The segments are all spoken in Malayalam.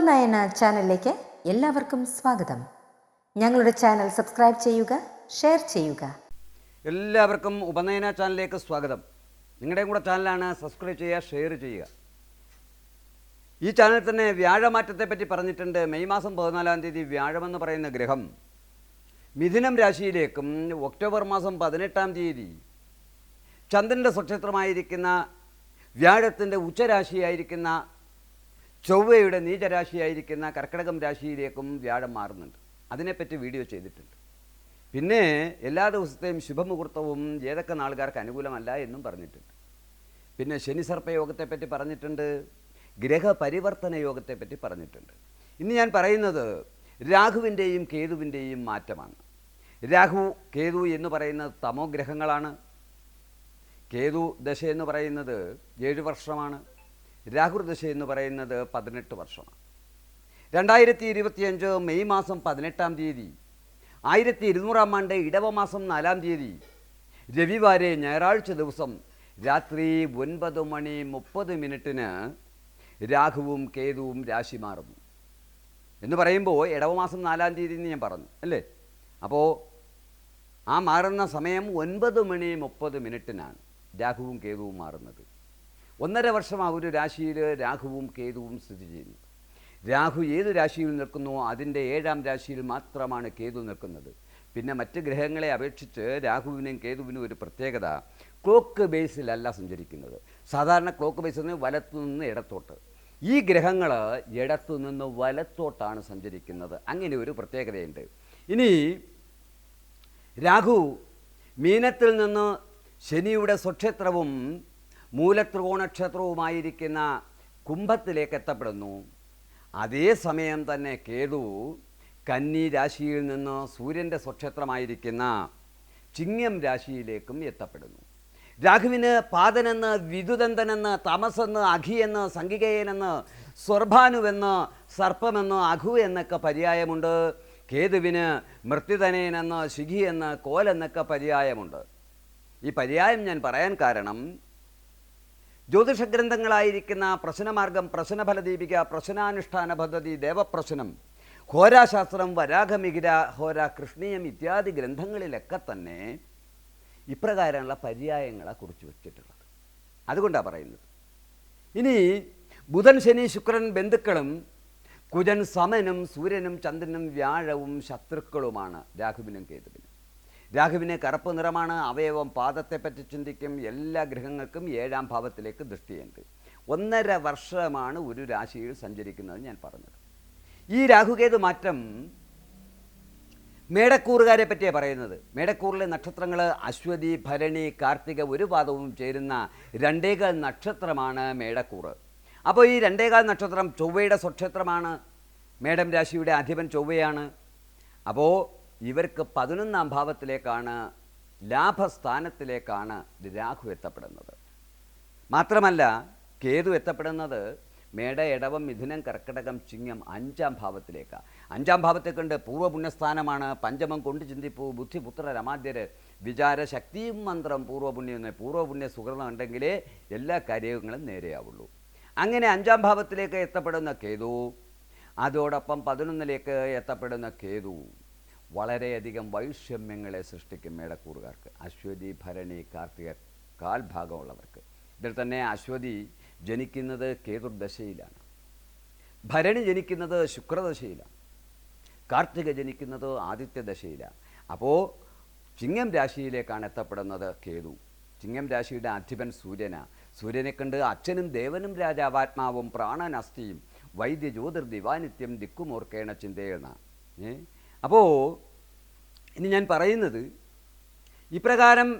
ഉപനയന ചാനലിലേക്ക് എല്ലാവർക്കും സ്വാഗതം. ഞങ്ങളുടെ ചാനൽ സബ്സ്ക്രൈബ് ചെയ്യുക ഷെയർ ചെയ്യുക. എല്ലാവർക്കും ഉപനയന ചാനലിലേക്ക് സ്വാഗതം. നിങ്ങളുടെയും കൂടെ ചാനലാണ് സബ്സ്ക്രൈബ് ചെയ്യുക ഷെയർ ചെയ്യുക. ഈ ചാനൽ തന്നെ വ്യാഴമാറ്റത്തെ പറ്റി പറഞ്ഞിട്ടുണ്ട്. മെയ് മാസം പതിനാലാം തീയതി വ്യാഴമെന്ന് പറയുന്ന ഗ്രഹം. മിഥുനം രാശിയിലേക്കും ഒക്ടോബർ മാസം പതിനെട്ടാം തീയതി ചന്ദ്രന്റെ സ്വക്ഷേത്രമായിരിക്കുന്ന വ്യാഴത്തിന്റെ ഉച്ചരാശിയായിരിക്കുന്ന ചൊവ്വയുടെ നീചരാശിയായിരിക്കുന്ന കർക്കിടകം രാശിയിലേക്കും വ്യാഴം മാറുന്നുണ്ട്. അതിനെപ്പറ്റി വീഡിയോ ചെയ്തിട്ടുണ്ട്. പിന്നെ എല്ലാ ദിവസത്തെയും ശുഭമുഹൂർത്തവും ഏതൊക്കെ നാളുകാർക്ക് അനുകൂലമല്ല എന്നും പറഞ്ഞിട്ടുണ്ട്. പിന്നെ ശനി സർപ്പയോഗത്തെപ്പറ്റി പറഞ്ഞിട്ടുണ്ട്. ഗ്രഹപരിവർത്തന യോഗത്തെപ്പറ്റി പറഞ്ഞിട്ടുണ്ട്. ഇന്ന് ഞാൻ പറയുന്നത് രാഹുവിന്റെയും കേതുവിന്റെയും മാറ്റമാണ്. രാഹു കേതു എന്ന് പറയുന്നത് തമോ ഗ്രഹങ്ങളാണ്. കേതു ദശ എന്ന് പറയുന്നത് ഏഴ് വർഷമാണ്. രാഹുർ ദശ എന്ന് പറയുന്നത് പതിനെട്ട് വർഷമാണ്. രണ്ടായിരത്തി ഇരുപത്തിയഞ്ച് മെയ് മാസം പതിനെട്ടാം തീയതി ആയിരത്തി ഇരുന്നൂറാം ആണ്ട് ഇടവമാസം നാലാം തീയതി രവിവാരെ ഞായറാഴ്ച ദിവസം രാത്രി ഒൻപത് മണി മുപ്പത് മിനിറ്റിന് രാഹുവും കേതുവും രാശി മാറുന്നു. എന്ന് പറയുമ്പോൾ ഇടവമാസം നാലാം തീയതി എന്ന് ഞാൻ പറഞ്ഞു അല്ലേ? അപ്പോൾ ആ മാറുന്ന സമയം ഒൻപത് മണി മുപ്പത് മിനിറ്റിനാണ് രാഹുവും കേതുവും മാറുന്നത്. ഒന്നര വർഷം ആ ഒരു രാശിയിൽ രാഹുവും കേതുവും സ്ഥിതി ചെയ്യുന്നു. രാഹു ഏത് രാശിയിൽ നിൽക്കുന്നു അതിന്റെ ഏഴാം രാശിയിൽ മാത്രമാണ് കേതു നിൽക്കുന്നത്. പിന്നെ മറ്റ് ഗ്രഹങ്ങളെ അപേക്ഷിച്ച് രാഹുവിനും കേതുവിനും ഒരു പ്രത്യേകത ക്ലോക്ക് ബേസിലല്ല സഞ്ചരിക്കുന്നത്. സാധാരണ ക്ലോക്ക് ബേസിൽ നിന്ന് വലത്തു നിന്ന് ഇടത്തോട്ട്. ഈ ഗ്രഹങ്ങൾ ഇടത്തു നിന്ന് വലത്തോട്ടാണ് സഞ്ചരിക്കുന്നത്. അങ്ങനെ ഒരു പ്രത്യേകതയുണ്ട്. ഇനി രാഹു മീനത്തിൽ നിന്ന് ശനിയുടെ സ്വക്ഷേത്രവും മൂലത്രികോണക്ഷേത്രവുമായിരിക്കുന്ന കുംഭത്തിലേക്ക് എത്തപ്പെടുന്നു അതേസമയം തന്നെ കേതു കന്നി രാശിയിൽ നിന്ന് സൂര്യന്റെ സ്വക്ഷേത്രമായിരിക്കുന്ന ചിങ്ങം രാശിയിലേക്കും എത്തപ്പെടുന്നു. രാഘുവിന് പാതനെന്ന് വിദുദന്തനെന്ന് തമസെന്ന് അഖിയെന്ന് സംഘികയനെന്ന് സ്വർഭാനുവെന്ന് സർപ്പമെന്ന് അഘു എന്നൊക്കെ പര്യായമുണ്ട്. കേതുവിന് മൃത്യുധനേനെന്ന് ശിഖിയെന്ന് കോലെന്നൊക്കെ പര്യായമുണ്ട്. ഈ പര്യായം ഞാൻ പറയാൻ കാരണം ജ്യോതിഷ ഗ്രന്ഥങ്ങളായിരിക്കുന്ന പ്രശ്നമാർഗം പ്രശ്നഫലദീപിക പ്രശ്നാനുഷ്ഠാന പദ്ധതി ദേവപ്രശ്നം ഹോരാശാസ്ത്രം വരാഘമികിര ഹോര കൃഷ്ണീയം ഇത്യാദി ഗ്രന്ഥങ്ങളിലൊക്കെ തന്നെ ഇപ്രകാരമുള്ള പര്യായങ്ങളെ കുറിച്ച് വെച്ചിട്ടുള്ളത്. അതുകൊണ്ടാണ് പറയുന്നത്. ഇനി ബുധൻ ശനി ശുക്രൻ ബന്ധുക്കളും കുജൻ സമനും സൂര്യനും ചന്ദ്രനും വ്യാഴവും ശത്രുക്കളുമാണ് രാഘുവിനും കേതുവിനും. രാഘുവിന് കറുപ്പ് നിറമാണ് അവയവം. പാദത്തെപ്പറ്റി ചിന്തിക്കും എല്ലാ ഗ്രഹങ്ങൾക്കും ഏഴാം ഭാവത്തിലേക്ക് ദൃഷ്ടിയുണ്ട്. ഒന്നര വർഷമാണ് ഒരു രാശിയിൽ സഞ്ചരിക്കുന്നത് ഞാൻ പറഞ്ഞത്. ഈ രാഹുകേതു മാറ്റം മേടക്കൂറുകാരെ പറ്റിയാണ് പറയുന്നത്. മേടക്കൂറിലെ നക്ഷത്രങ്ങൾ അശ്വതി ഭരണി കാർത്തിക ഒരു പാദവും ചേരുന്ന രണ്ടേകാൽ നക്ഷത്രമാണ് മേടക്കൂറ്. അപ്പോൾ ഈ രണ്ടേകാൽ നക്ഷത്രം ചൊവ്വയുടെ സ്വക്ഷേത്രമാണ്. മേടം രാശിയുടെ അധിപൻ ചൊവ്വയാണ്. അപ്പോൾ ഇവർക്ക് പതിനൊന്നാം ഭാവത്തിലേക്കാണ് ലാഭസ്ഥാനത്തിലേക്കാണ് രാഹു എത്തപ്പെടുന്നത്. മാത്രമല്ല കേതു എത്തപ്പെടുന്നത് മേട ഇടവം മിഥുനം കർക്കിടകം ചിങ്ങം അഞ്ചാം ഭാവത്തിലേക്കാണ് അഞ്ചാം ഭാവത്തെ കണ്ട് പൂർവപുണ്യസ്ഥാനമാണ് പഞ്ചമം കൊണ്ട് ചിന്തിപ്പൂ ബുദ്ധിപുത്ര രമാദ്യര് വിചാരശക്തിയും മന്ത്രം പൂർവപുണ്യം പൂർവപുണ്യ സുഹൃതം ഉണ്ടെങ്കിലേ എല്ലാ കാര്യങ്ങളും നേരെയാവുള്ളൂ. അങ്ങനെ അഞ്ചാം ഭാവത്തിലേക്ക് എത്തപ്പെടുന്ന കേതു അതോടൊപ്പം പതിനൊന്നിലേക്ക് എത്തപ്പെടുന്ന കേതു വളരെയധികം വൈഷമ്യങ്ങളെ സൃഷ്ടിക്കും മേടക്കൂറുകാർക്ക്. അശ്വതി ഭരണി കാർത്തിക കാൽഭാഗമുള്ളവർക്ക്. ഇതിൽ തന്നെ അശ്വതി ജനിക്കുന്നത് കേതുർദശയിലാണ്. ഭരണി ജനിക്കുന്നത് ശുക്രദശയിലാണ്. കാർത്തിക ജനിക്കുന്നത് ആദിത്യദശയിലാണ്. അപ്പോൾ ചിങ്ങം രാശിയിലേക്കാണ് എത്തപ്പെടുന്നത് കേതു. ചിങ്ങം രാശിയുടെ അധിപൻ സൂര്യനാ. സൂര്യനെ കണ്ട് അച്ഛനും ദേവനും രാജാവാത്മാവും പ്രാണനസ്ഥിയും വൈദ്യ ജ്യോതിർ ദിവാനിത്യം ദിക്കുമോർക്കേണ ചിന്തയെന്നാണ് ഏ? അപ്പോൾ ഇനി ഞാൻ പറയുന്നത് ഇപ്രകാരം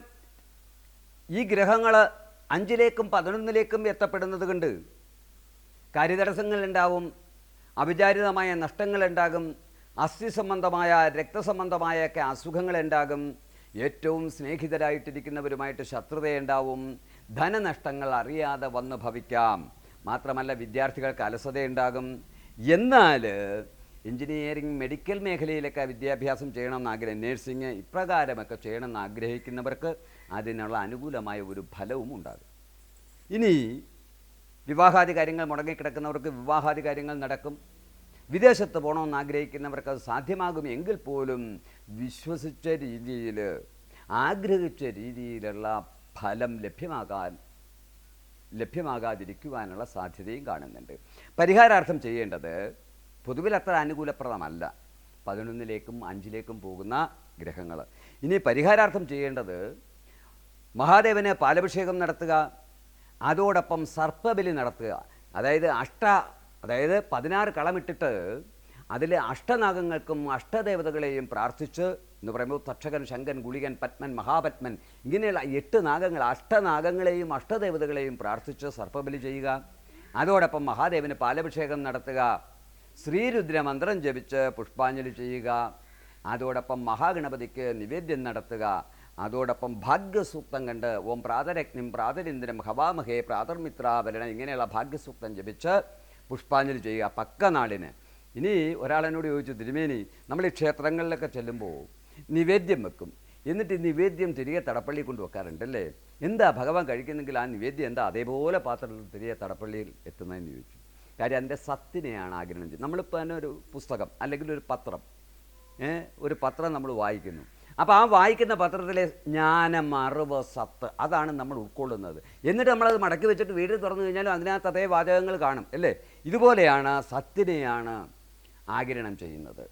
ഈ ഗ്രഹങ്ങൾ അഞ്ചിലേക്കും പതിനൊന്നിലേക്കും എത്തപ്പെടുന്നത് കൊണ്ട് കാര്യതടസ്സങ്ങളുണ്ടാവും അവിചാരിതമായ നഷ്ടങ്ങളുണ്ടാകും അസ്ഥി സംബന്ധമായ രക്തസംബന്ധമായൊക്കെ അസുഖങ്ങളുണ്ടാകും ഏറ്റവും സ്നേഹിതരായിട്ടിരിക്കുന്നവരുമായിട്ട് ശത്രുതയുണ്ടാവും ധനനഷ്ടങ്ങൾ അറിയാതെ വന്ന് ഭവിക്കാം. മാത്രമല്ല വിദ്യാർത്ഥികൾക്ക് അലസതയുണ്ടാകും. എന്നാൽ എഞ്ചിനീയറിംഗ് മെഡിക്കൽ മേഖലയിലൊക്കെ വിദ്യാഭ്യാസം ചെയ്യണമെന്ന് ആഗ്രഹം നേഴ്സിംഗ് ഇപ്രകാരമൊക്കെ ചെയ്യണമെന്ന് ആഗ്രഹിക്കുന്നവർക്ക് അതിനുള്ള അനുകൂലമായ ഒരു ഫലവും ഉണ്ടാകും. ഇനി വിവാഹാദി കാര്യങ്ങൾ മുടങ്ങിക്കിടക്കുന്നവർക്ക് വിവാഹാദി കാര്യങ്ങൾ നടക്കും. വിദേശത്ത് പോകണമെന്ന് ആഗ്രഹിക്കുന്നവർക്ക് അത് സാധ്യമാകും എങ്കിൽ പോലും വിശ്വസിച്ച രീതിയിൽ ആഗ്രഹിച്ച രീതിയിലുള്ള ഫലം ലഭ്യമാകാൻ ലഭ്യമാകാതിരിക്കുവാനുള്ള സാധ്യതയും കാണുന്നുണ്ട്. പരിഹാരാർത്ഥം ചെയ്യേണ്ടത് പൊതുവിൽ അത്ര അനുകൂലപ്രദമല്ല. പതിനൊന്നിലേക്കും അഞ്ചിലേക്കും പോകുന്ന ഗ്രഹങ്ങൾ ഇനി പരിഹാരാർത്ഥം ചെയ്യേണ്ടത് മഹാദേവന് പാലഭിഷേകം നടത്തുക അതോടൊപ്പം സർപ്പബലി നടത്തുക. അതായത് അഷ്ട അതായത് പതിനാറ് കളമിട്ടിട്ട് അതിലെ അഷ്ടനാഗങ്ങൾക്കും അഷ്ടദേവതകളെയും പ്രാർത്ഥിച്ച് എന്ന് പറയുമ്പോൾ തക്ഷകൻ ശങ്കൻ ഗുളികൻ പത്മൻ മഹാപത്മൻ ഇങ്ങനെയുള്ള എട്ട് നാഗങ്ങൾ അഷ്ടനാഗങ്ങളെയും അഷ്ടദേവതകളെയും പ്രാർത്ഥിച്ച് സർപ്പബലി ചെയ്യുക. അതോടൊപ്പം മഹാദേവന് പാലഭിഷേകം നടത്തുക. ശ്രീരുദ്ര മന്ത്രം ജപിച്ച് പുഷ്പാഞ്ജലി ചെയ്യുക. അതോടൊപ്പം മഹാഗണപതിക്ക് നിവേദ്യം നടത്തുക. അതോടൊപ്പം ഭാഗ്യസൂക്തം കണ്ട് ഓം പ്രാതരഗ്നിം പ്രാതരിന്ദ്രം ഹവാമഹേ പ്രാതർമിത്രാവരണ ഇങ്ങനെയുള്ള ഭാഗ്യസൂക്തം ജപിച്ച് പുഷ്പാഞ്ജലി ചെയ്യുക പക്ക നാളിന്. ഇനി ഒരാളെന്നോട് ചോദിച്ചു തിരുമേനി നമ്മൾ ഈ ക്ഷേത്രങ്ങളിലൊക്കെ ചെല്ലുമ്പോൾ നിവേദ്യം വെക്കും. എന്നിട്ട് ഈ നിവേദ്യം തിരികെ തടപ്പള്ളിയിൽ കൊണ്ട് വെക്കാറുണ്ടല്ലേ? എന്താ ഭഗവാൻ കഴിക്കുന്നെങ്കിൽ ആ നിവേദ്യം എന്താ? അതേപോലെ പാത്രത്തിൽ തിരികെ തടപ്പള്ളിയിൽ എത്തുന്നതെന്ന് ചോദിച്ചു. കാര്യം അതിന്റെ സത്തിനെയാണ് ആഗ്രഹം ചെയ്യുന്നത്. നമ്മളിപ്പോൾ തന്നെ ഒരു പുസ്തകം അല്ലെങ്കിൽ ഒരു പത്രം ഒരു പത്രം നമ്മൾ വായിക്കുന്നു. അപ്പോൾ ആ വായിക്കുന്ന പത്രത്തിലെ ജ്ഞാനം അറിവ് സത്ത് അതാണ് നമ്മൾ ഉൾക്കൊള്ളുന്നത്. എന്നിട്ട് നമ്മളത് മടക്കി വെച്ചിട്ട് വീട്ടിൽ തുറന്നു കഴിഞ്ഞാലും അതിനകത്ത് അതേ വാചകങ്ങൾ കാണും അല്ലേ? ഇതുപോലെയാണ് സത്തിനെയാണ് ആകിരണം ചെയ്യുന്നത്.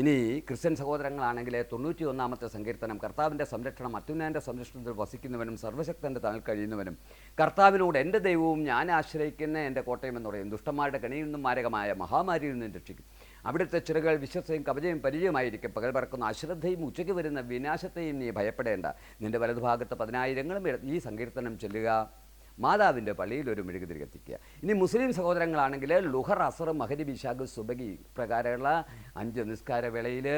ഇനി ക്രിസ്ത്യൻ സഹോദരങ്ങളാണെങ്കിൽ തൊണ്ണൂറ്റി ഒന്നാമത്തെ സങ്കീർത്തനം കർത്താവിന്റെ സംരക്ഷണം അത്യുന്നതിന്റെ സംരക്ഷണത്തിൽ വസിക്കുന്നവനും സർവശക്തന്റെ തണൽ കഴിയുന്നവനും. കർത്താവിനോട് എന്റെ ദൈവവും ഞാൻ ആശ്രയിക്കുന്ന എന്റെ കോട്ടയം എന്ന് പറയും. ദുഷ്ടന്മാരുടെ കണിയിൽ നിന്നും മാരകമായ മഹാമാരിയിൽ നിന്നും രക്ഷിക്കും. അവിടുത്തെ ചിറകൾ വിശ്വസയും കവചയും പരിചയമായിരിക്കും. പകൽ പറക്കുന്ന അശ്രദ്ധയും ഉച്ചയ്ക്ക് വരുന്ന വിനാശത്തെയും നീ ഭയപ്പെടേണ്ട. നിന്റെ വലതുഭാഗത്ത് പതിനായിരങ്ങളും ഈ സങ്കീർത്തനം ചൊല്ലുക. മാതാവിന്റെ പള്ളിയിൽ ഒരു മെഴുകുതിരി കത്തിക്കുക ഇനി മുസ്ലിം സഹോദരങ്ങളാണെങ്കിൽ ലുഹർ അസർ മഹരി ബിഷാഖ് സുബഗി പ്രകാരമുള്ള അഞ്ച് നിസ്കാര വേളയിൽ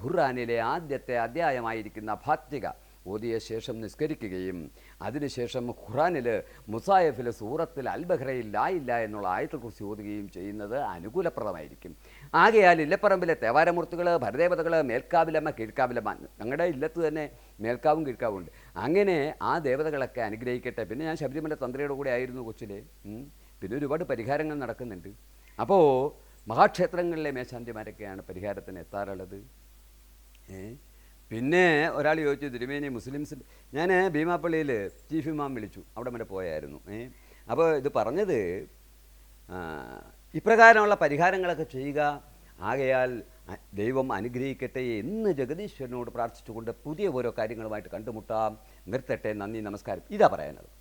ഖുർആാനിലെ ആദ്യത്തെ അധ്യായമായിരിക്കുന്ന ഫാത്തിക ഓതിയ ശേഷം നിസ്കരിക്കുകയും അതിനുശേഷം ഖുറാനിൽ മുസായഫിൽ സൂറത്തിൽ അൽബഹ്റയിൽ ലായില്ല എന്നുള്ള ആയത്തെക്കുറിച്ച് ഓതുകയും ചെയ്യുന്നത് അനുകൂലപ്രദമായിരിക്കും. ആകയാൽ ഇല്ലപ്പറമ്പിലെ തേവാരമൂർത്തികൾ ഭരദേവതകൾ മേൽക്കാവിലമ്മ കീഴ്ക്കാവിലമ്മ ഞങ്ങളുടെ ഇല്ലത്ത് തന്നെ മേൽക്കാവും കീഴ്ക്കാവും ഉണ്ട് അങ്ങനെ ആ ദേവതകളൊക്കെ അനുഗ്രഹിക്കട്ടെ. പിന്നെ ഞാൻ ശബരിമല തന്ത്രിയുടെ കൂടെ ആയിരുന്നു കൊച്ചിലെ. പിന്നെ ഒരുപാട് പരിഹാരങ്ങൾ നടക്കുന്നുണ്ട്. അപ്പോൾ മഹാക്ഷേത്രങ്ങളിലെ മേശാന്തിമാരൊക്കെയാണ് പരിഹാരത്തിന് എത്താറുള്ളത്. പിന്നെ ഒരാൾ ചോദിച്ചു തിരുമേനി മുസ്ലിംസ് ഞാൻ ഭീമാപ്പള്ളിയിൽ ചീഫ് ഇമാം വിളിച്ചു. അവിടെ വരെ പോയായിരുന്നു. അപ്പോൾ ഇത് പറഞ്ഞത് ഇപ്രകാരമുള്ള പരിഹാരങ്ങളൊക്കെ ചെയ്യുക. ആകയാൽ ദൈവം അനുഗ്രഹിക്കട്ടെ എന്ന് ജഗദീശ്വരനോട് പ്രാർത്ഥിച്ചുകൊണ്ട് പുതിയ ഓരോ കാര്യങ്ങളുമായിട്ട് കണ്ടുമുട്ടാം. നിർത്തട്ടെ. നന്ദി. നമസ്കാരം. ഇതാ പറയാനുള്ളത്